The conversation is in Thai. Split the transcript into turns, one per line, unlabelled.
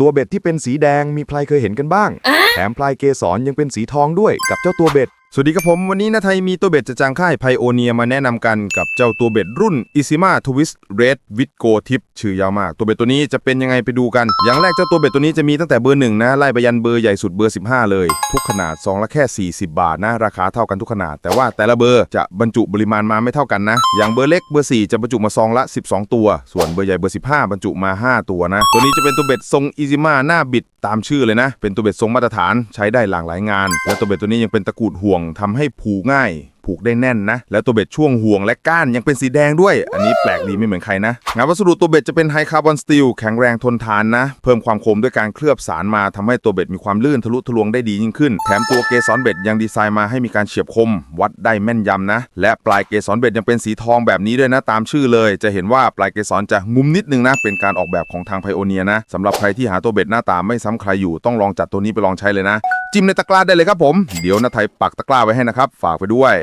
ตัวเบ็ดที่เป็นสีแดงมีใครเคยเห็นกันบ้าง แถมพลายเกสรยังเป็นสีทองด้วยกับเจ้าตัวเบ็ด
สวัสดีครับผม วันนี้นาไทยมีตัวเบ็ดจากจางค่ายไพโอเนียมาแนะนำกันกับเจ้าตัวเบ็ดรุ่น i s i m a Twist Red with Go Tip ชื่อยาวมาก ตัวเบ็ดตัวนี้จะเป็นยังไงไปดูกัน อย่างแรกเจ้าตัวเบ็ดตัวนี้จะมีตั้งแต่เบอร์หนึ่งนะไล่ไปยันเบอร์ใหญ่สุดเบอร์ 15 เลย ทุกขนาดซองละแค่ 40 บาทนะ ราคาเท่ากันทุกขนาด แต่ว่าแต่ละเบอร์จะบรรจุปริมาณมาไม่เท่ากันนะ อย่างเบอร์เล็กเบอร์ 4 จะบรรจุมาซองละ 12 ตัว ส่วนเบอร์ใหญ่เบอร์ 15 บรรจุมา 5 ตัวนะ ตัวนี้จะเป็นตัวเบ็ดทรง i s i m a หน้าบิดตามชื่อเลยนะ เป็นตัวเบ็ดทรงมาตรฐานใช้ได้หลากหลายงาน และตัวเบ็ดตัวนี้ยังเป็นตะกรุดห่วงทำให้ผูกง่าย ผูกได้แน่นนะ และตัวเบ็ดช่วงห่วงและก้านยังเป็นสีแดงด้วย อันนี้แปลกดีไม่เหมือนใครนะ งานวัสดุตัวเบ็ดจะเป็นไฮคาร์บอนสตีลแข็งแรงทนทานนะ เพิ่มความคมด้วยการเคลือบสารมาทำให้ตัวเบ็ดมีความลื่นทะลุทะลวงได้ดียิ่งขึ้น แถมตัวเกสรเบ็ดยังดีไซน์มาให้มีการเฉียบคม วัดได้แม่นยำนะ และปลายเกสรเบ็ดยังเป็นสีทองแบบนี้ด้วยนะตามชื่อเลย จะเห็นว่าปลายเกสรจะงุมนิดนึงนะ เป็นการออกแบบของทางไพโอเนียนะสำหรับใครที่หาตัวเบ็ดหน้าตาไม่ซ้ำใครอยู่ต้องลองจัดตัวนี้ไปลองใช้เลยนะ จิ้มในตะกร้าได้เลยครับผม เดี๋ยวนะไทยปักตะกร้าไว้ให้นะครับ ฝากไปด้วย